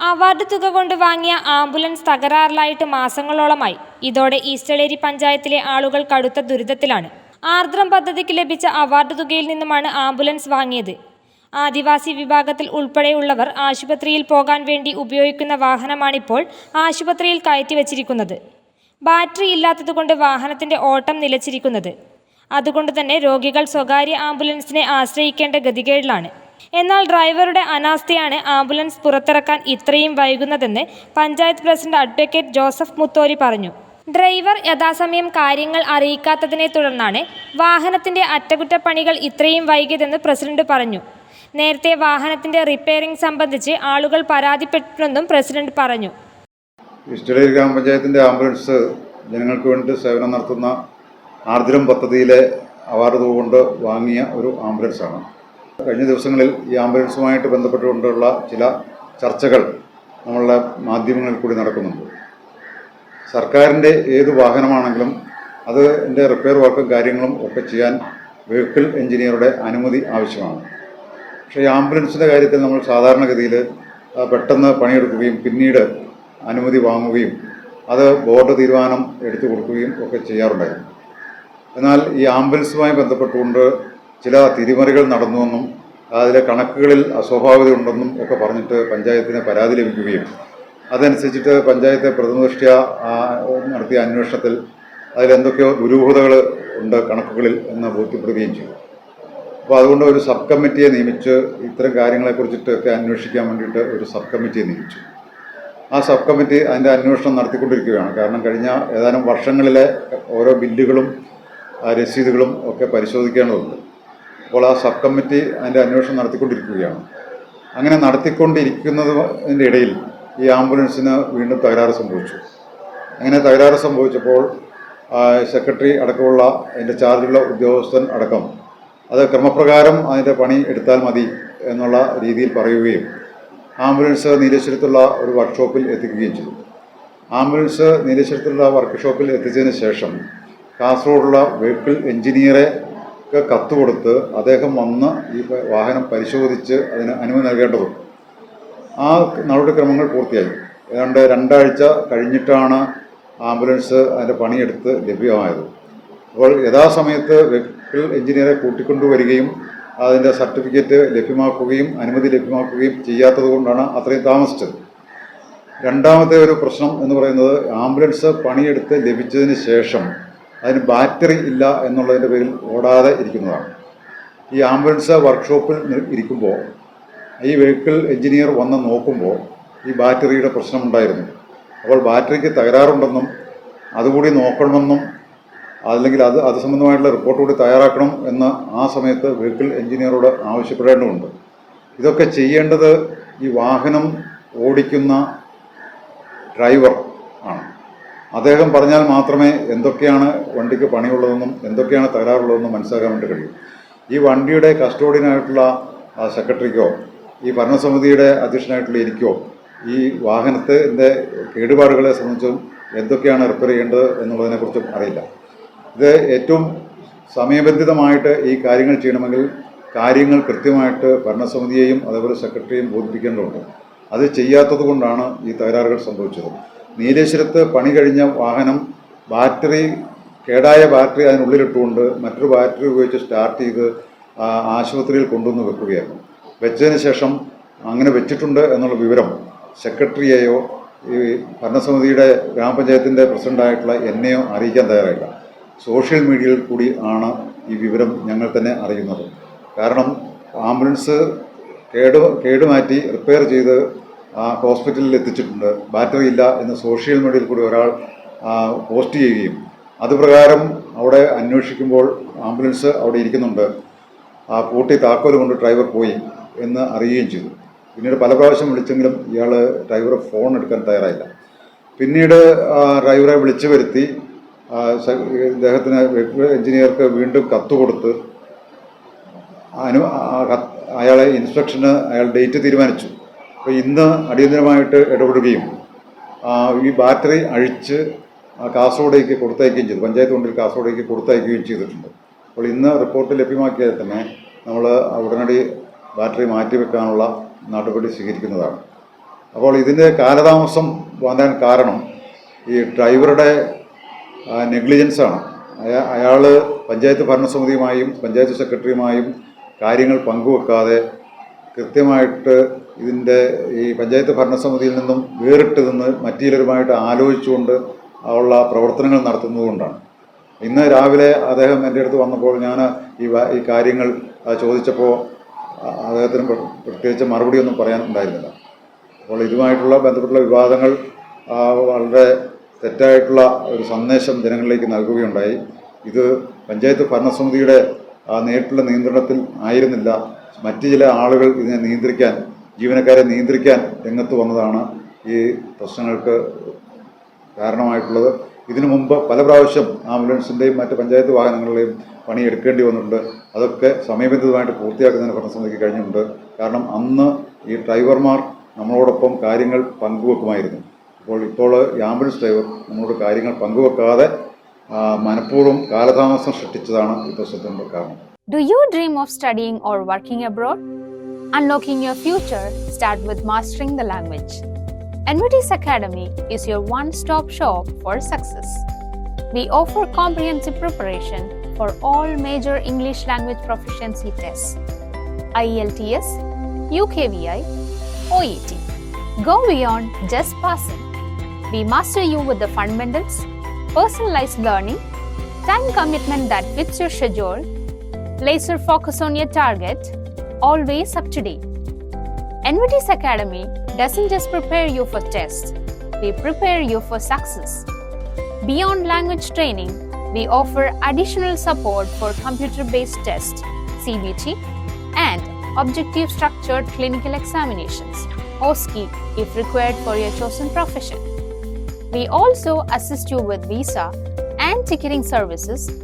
Award തുക കൊണ്ട് വാങ്ങിയ ആംബുലൻസ് തകരാറിലായിട്ട് മാസങ്ങളോളമായി. ഇതോടെ ഈസ്റ്റലേരി പഞ്ചായത്തിലെ ആളുകൾ കടുത്ത ദുരിതത്തിലാണ്. ആർദ്രം പദ്ധതിക്ക് ലഭിച്ച അവാർഡ് തുകയിൽ നിന്നുമാണ് ആംബുലൻസ് വാങ്ങിയത്. ആദിവാസി വിഭാഗത്തിൽ ഉൾപ്പെടെയുള്ളവർ ആശുപത്രിയിൽ പോകാൻ വേണ്ടി ഉപയോഗിക്കുന്ന വാഹനമാണിപ്പോൾ ആശുപത്രിയിൽ കയറ്റിവച്ചിരിക്കുന്നത് ബാറ്ററി ഇല്ലാത്തതുകൊണ്ട് വാഹനത്തിന്റെ ഓട്ടം നിലച്ചിരിക്കുന്നത്. അതുകൊണ്ട് തന്നെ രോഗികൾ സ്വകാര്യ ആംബുലൻസിനെ ആശ്രയിക്കേണ്ട ഗതികേടിലാണ്. എന്നാൽ ഡ്രൈവറുടെ അനാസ്ഥയാണ് ആംബുലൻസ് പുറത്തിറക്കാൻ ഇത്രയും വൈകുന്നതെന്ന് panchayat president advocate Joseph Muthori പറഞ്ഞു. ഡ്രൈവർ യഥാസമയം കാര്യങ്ങൾ അറിയിക്കാത്തതിനെ തുടർന്നാണ് വാഹനത്തിന്റെ അറ്റകുറ്റപ്പണികൾ ഇത്രയും വൈകിയതെന്ന് പ്രസിഡന്റ് പറഞ്ഞു. നേരത്തെ വാഹനത്തിന്റെ റിപ്പയറിംഗ് സംബന്ധിച്ച് ആളുകൾ പരാതിപ്പെട്ടിട്ടുണ്ടെന്നും പ്രസിഡന്റ് പറഞ്ഞു. ഇഷ്ടലി ഗ്രാമപഞ്ചായത്തിന്റെ ആംബുലൻസ് ജനങ്ങൾക്ക് വേണ്ടി സേവനം നടത്തുന്ന ആർദ്രം പദ്ധതിയിലെ അവാർഡ് കൊണ്ട് വാങ്ങിയ ഒരു ആംബുലൻസാണ്. കഴിഞ്ഞ ദിവസങ്ങളിൽ ഈ ആംബുലൻസുമായിട്ട് ബന്ധപ്പെട്ടുകൊണ്ടുള്ള ചില ചർച്ചകൾ നമ്മളുടെ മാധ്യമങ്ങളിൽ കൂടി നടക്കുന്നുണ്ട്. സർക്കാരിന്റെ ഏത് വാഹനമാണെങ്കിലും അത് എന്റെ റിപ്പയർ വർക്കും കാര്യങ്ങളും ഒക്കെ ചെയ്യാൻ വെഹിക്കിൾ എഞ്ചിനീയറുടെ അനുമതി ആവശ്യമാണ്. പക്ഷേ ഈ ആംബുലൻസിന്റെ കാര്യത്തിൽ നമ്മൾ സാധാരണഗതിയിൽ പെട്ടെന്ന് പണിയെടുക്കുകയും പിന്നീട് അനുമതി വാങ്ങുകയും അത് ബോർഡ് തീരുമാനം എടുത്തു കൊടുക്കുകയും ഒക്കെ ചെയ്യാറുണ്ടായിരുന്നു. എന്നാൽ ഈ ആംബുലൻസുമായി ബന്ധപ്പെട്ടുകൊണ്ട് ചില തിരിമറികൾ നടന്നുവെന്നും അതിലെ കണക്കുകളിൽ അസ്വാഭാവികതയുണ്ടെന്നും ഒക്കെ പറഞ്ഞിട്ട് പഞ്ചായത്തിന് പരാതി ലഭിക്കുകയും അതനുസരിച്ചിട്ട് പഞ്ചായത്തെ ആ, നടത്തിയ അന്വേഷണത്തിൽ അതിലെന്തൊക്കെയോ ദുരൂഹതകൾ ഉണ്ട് കണക്കുകളിൽ എന്ന് ബോധ്യപ്പെടുകയും ചെയ്തു. അപ്പോൾ അതുകൊണ്ട് ഒരു സബ് കമ്മിറ്റിയെ നിയമിച്ച് ഇത്തരം കാര്യങ്ങളെക്കുറിച്ചിട്ടൊക്കെ അന്വേഷിക്കാൻ വേണ്ടിയിട്ട് ഒരു സബ് കമ്മിറ്റിയെ നിയമിച്ചു. ആ സബ് കമ്മിറ്റി അതിന്റെ അന്വേഷണം നടത്തിക്കൊണ്ടിരിക്കുകയാണ്. കാരണം കഴിഞ്ഞ ഏതാനും വർഷങ്ങളിലെ ഓരോ ബില്ലുകളും രസീതുകളും ഒക്കെ പരിശോധിക്കേണ്ടതുണ്ട്. അപ്പോൾ ആ സബ് കമ്മിറ്റി അതിന്റെ അന്വേഷണം നടത്തിക്കൊണ്ടിരിക്കുകയാണ്. അങ്ങനെ നടത്തിക്കൊണ്ടിരിക്കുന്നതിന്റെ ഇടയിൽ ഈ ആംബുലൻസിന് വീണ്ടും തകരാറ് സംഭവിച്ചു. അങ്ങനെ തകരാറ് സംഭവിച്ചപ്പോൾ സെക്രട്ടറി അടക്കമുള്ള അതിന്റെ ചാർജുള്ള ഉദ്യോഗസ്ഥൻ അടക്കം അത് ക്രമപ്രകാരം അതിന്റെ പണി എടുത്താൽ മതി എന്നുള്ള രീതിയിൽ പറയുകയും ആംബുലൻസ് നീലേശ്വരത്തുള്ള ഒരു വർക്ക്ഷോപ്പിൽ എത്തിക്കുകയും ചെയ്തു. ആംബുലൻസ് നീലേശ്വരത്തുള്ള വർക്ക്ഷോപ്പിൽ എത്തിച്ചതിന് ശേഷം കാസർഗോഡുള്ള വെഹിക്കിൾ എഞ്ചിനീയറെ കത്ത് കൊടുത്ത് അദ്ദേഹം വന്ന് ഈ വാഹനം പരിശോധിച്ച് അതിന് അനുമതി നൽകേണ്ടതുണ്ട്. ആ നടപടിക്രമങ്ങൾ പൂർത്തിയായി. ഏതാണ്ട് രണ്ടാഴ്ച കഴിഞ്ഞിട്ടാണ് ആംബുലൻസ് അതിന്റെ പണിയെടുത്ത് ലഭ്യമായത്. അപ്പോൾ യഥാസമയത്ത് വെഹിക്കിൾ എഞ്ചിനീയറെ കൂട്ടിക്കൊണ്ടുവരികയും അതിന്റെ സർട്ടിഫിക്കറ്റ് ലഭ്യമാക്കുകയും അനുമതി ലഭ്യമാക്കുകയും ചെയ്യാത്തത് കൊണ്ടാണ് അത്രയും താമസിച്ചത്. രണ്ടാമത്തെ ഒരു പ്രശ്നം എന്ന് പറയുന്നത് ആംബുലൻസ് പണിയെടുത്ത് ലഭിച്ചതിന് ശേഷം അതിന് ബാറ്ററി ഇല്ല എന്നുള്ളതിന്റെ പേരിൽ ഓടാതെ ഇരിക്കുന്നതാണ്. ഈ ആംബുലൻസ് വർക്ക്ഷോപ്പിൽ ഇരിക്കുമ്പോൾ ഈ വെഹിക്കിൾ എഞ്ചിനീയർ വന്ന് നോക്കുമ്പോൾ ഈ ബാറ്ററിയുടെ പ്രശ്നമുണ്ടായിരുന്നു. അപ്പോൾ ബാറ്ററിക്ക് തകരാറുണ്ടെന്നും അതുകൂടി നോക്കണമെന്നും അല്ലെങ്കിൽ അത് അത് സംബന്ധമായിട്ടുള്ള റിപ്പോർട്ട് കൂടി തയ്യാറാക്കണം എന്ന് ആ സമയത്ത് വെഹിക്കിൾ എഞ്ചിനീയറോട് ആവശ്യപ്പെടേണ്ടതുണ്ട്. ഇതൊക്കെ ചെയ്യേണ്ടത് ഈ വാഹനം ഓടിക്കുന്ന ഡ്രൈവർ ആണ്. അദ്ദേഹം പറഞ്ഞാൽ മാത്രമേ എന്തൊക്കെയാണ് വണ്ടിക്ക് പണിയുള്ളതെന്നും എന്തൊക്കെയാണ് തകരാറുള്ളതെന്നും മനസ്സിലാക്കാൻ വേണ്ടി കഴിയും. ഈ വണ്ടിയുടെ കസ്റ്റോഡിയനായിട്ടുള്ള സെക്രട്ടറിക്കോ ഈ ഭരണസമിതിയുടെ അധ്യക്ഷനായിട്ടുള്ള എനിക്കോ ഈ വാഹനത്തിന്റെ കേടുപാടുകളെ സംബന്ധിച്ചും എന്തൊക്കെയാണ് റിപ്പയർ ചെയ്യേണ്ടത് എന്നുള്ളതിനെക്കുറിച്ചും അറിയില്ല. ഇത് ഏറ്റവും സമയബന്ധിതമായിട്ട് ഈ കാര്യങ്ങൾ ചെയ്യണമെങ്കിൽ കാര്യങ്ങൾ കൃത്യമായിട്ട് ഭരണസമിതിയെയും അതേപോലെ സെക്രട്ടറിയെയും ബോധിപ്പിക്കേണ്ടതുണ്ട്. അത് ചെയ്യാത്തത് കൊണ്ടാണ് ഈ തകരാറുകൾ സംഭവിച്ചത്. നീലേശ്വരത്ത് പണി കഴിഞ്ഞ വാഹനം ബാറ്ററി കേടായ ബാറ്ററി അതിനുള്ളിലിട്ടുകൊണ്ട് മറ്റൊരു ബാറ്ററി ഉപയോഗിച്ച് സ്റ്റാർട്ട് ചെയ്ത് ആശുപത്രിയിൽ കൊണ്ടുവന്ന് വെക്കുകയായിരുന്നു. വെച്ചതിന് ശേഷം അങ്ങനെ വെച്ചിട്ടുണ്ട് എന്നുള്ള വിവരം സെക്രട്ടറിയെയോ ഈ ഭരണസമിതിയുടെ ഗ്രാമപഞ്ചായത്തിന്റെ പ്രസിഡന്റായിട്ടുള്ള എന്നെയോ അറിയിക്കാൻ തയ്യാറായില്ല. സോഷ്യൽ മീഡിയയിൽ കൂടി ആണ് ഈ വിവരം ഞങ്ങൾ തന്നെ അറിയുന്നത്. കാരണം ആംബുലൻസ് കേട് കേടുമാറ്റി റിപ്പയർ ചെയ്ത് ഹോസ്പിറ്റലിൽ എത്തിച്ചിട്ടുണ്ട്. ബാറ്ററി ഇല്ല എന്ന് സോഷ്യൽ മീഡിയയിൽ കൂടി ഒരാൾ പോസ്റ്റ് ചെയ്യുകയും. അതുപ്രകാരം അവിടെ അന്വേഷിക്കുമ്പോൾ ആംബുലൻസ് അവിടെ ഇരിക്കുന്നുണ്ട്. ആ പൂട്ടി താക്കോൽ കൊണ്ട് ഡ്രൈവർ പോയി എന്ന് അറിയുകയും ചെയ്തു. പിന്നീട് പല പ്രാവശ്യം വിളിച്ചെങ്കിലും ഇയാൾ ഡ്രൈവറെ ഫോൺ എടുക്കാൻ തയ്യാറായില്ല. പിന്നീട് ഡ്രൈവറെ വിളിച്ചു വരുത്തി ഇദ്ദേഹത്തിന് എഞ്ചിനീയർക്ക് വീണ്ടും കത്ത് കൊടുത്ത് അനു അയാളെ ഇൻസ്പെക്ഷന് അയാൾ ഡേറ്റ് തീരുമാനിച്ചു. അപ്പോൾ ഇന്ന് അടിയന്തരമായിട്ട് ഇടപെടുകയും ഈ ബാറ്ററി അഴിച്ച് കാസർഗോഡേക്ക് കൊടുത്തയക്കുകയും ചെയ്തു. പഞ്ചായത്ത് കൊണ്ടിൽ കാസർഗോഡേക്ക് കൊടുത്തയക്കുകയും ചെയ്തിട്ടുണ്ട്. അപ്പോൾ ഇന്ന് റിപ്പോർട്ട് ലഭ്യമാക്കിയാൽ തന്നെ നമ്മൾ ഉടനടി ബാറ്ററി മാറ്റിവെക്കാനുള്ള നടപടി സ്വീകരിക്കുന്നതാണ്. അപ്പോൾ ഇതിന്റെ കാലതാമസം വന്നാൻ കാരണം ഈ ഡ്രൈവറുടെ നെഗ്ലിജൻസാണ്. അയാ അയാൾ പഞ്ചായത്ത് ഭരണസമിതിയുമായും പഞ്ചായത്ത് സെക്രട്ടറിയുമായും കാര്യങ്ങൾ പങ്കുവെക്കാതെ കൃത്യമായിട്ട് ഇതിന്റെ ഈ പഞ്ചായത്ത് ഭരണസമിതിയിൽ നിന്നും വേറിട്ട് നിന്ന് മറ്റു ചിലരുമായിട്ട് ആലോചിച്ചുകൊണ്ട് ഉള്ള പ്രവർത്തനങ്ങൾ നടത്തുന്നതുകൊണ്ടാണ്. ഇന്ന് രാവിലെ അദ്ദേഹം എന്റെ അടുത്ത് വന്നപ്പോൾ ഞാൻ ഈ ഈ കാര്യങ്ങൾ ചോദിച്ചപ്പോൾ അദ്ദേഹത്തിന് മറുപടി പ്രത്യേകിച്ച് മറുപടിയൊന്നും പറയാനുണ്ടായിരുന്നില്ല അപ്പോൾ ഇതുമായിട്ടുള്ള ബന്ധപ്പെട്ടുള്ള വിവാദങ്ങൾ വളരെ തെറ്റായിട്ടുള്ള ഒരു സന്ദേശം ജനങ്ങളിലേക്ക് നൽകുകയുണ്ടായി. ഇത് പഞ്ചായത്ത് ഭരണസമിതിയുടെ നേരിട്ടുള്ള നിയന്ത്രണത്തിൽ ആയിരുന്നില്ല. മറ്റു ചില ആളുകൾ ഇതിനെ നിയന്ത്രിക്കാൻ ജീവനക്കാരെ നിയന്ത്രിക്കാൻ രംഗത്ത് വന്നതാണ് ഈ പ്രശ്നങ്ങൾക്ക് കാരണമായിട്ടുള്ളത്. ഇതിനു മുമ്പ് പല പ്രാവശ്യം ആംബുലൻസിന്റെയും മറ്റ് പഞ്ചായത്ത് വാഹനങ്ങളുടെയും പണിയെടുക്കേണ്ടി വന്നിട്ടുണ്ട്. അതൊക്കെ സമയബന്ധിതമായിട്ട് പൂർത്തിയാക്കുന്നതിന് ഭരണസമിതിക്ക് കഴിഞ്ഞിട്ടുണ്ട്. കാരണം അന്ന് ഈ ഡ്രൈവർമാർ നമ്മളോടൊപ്പം കാര്യങ്ങൾ പങ്കുവെക്കുമായിരുന്നു. അപ്പോൾ ഇപ്പോൾ ഈ ആംബുലൻസ് ഡ്രൈവർ നമ്മളോട് കാര്യങ്ങൾ പങ്കുവെക്കാതെ മനഃപൂർവം കാലതാമസം സൃഷ്ടിച്ചതാണ് ഈ പ്രശ്നത്തിന്റെ കാരണം. Do you dream of studying or working abroad? Unlocking your future start with mastering the language. NVT's Academy is your one-stop shop for success. We offer comprehensive preparation for all major English language proficiency tests. IELTS, UKVI, OET. Go beyond just passing. We master you with the fundamentals, personalized learning, time commitment that fits your schedule, laser focus on your target, always up to date. NVT's Academy doesn't just prepare you for tests, we prepare you for success. Beyond language training, we offer additional support for computer based tests, CBT, and objective structured clinical examinations, OSCE, if required for your chosen profession. We also assist you with visa and ticketing services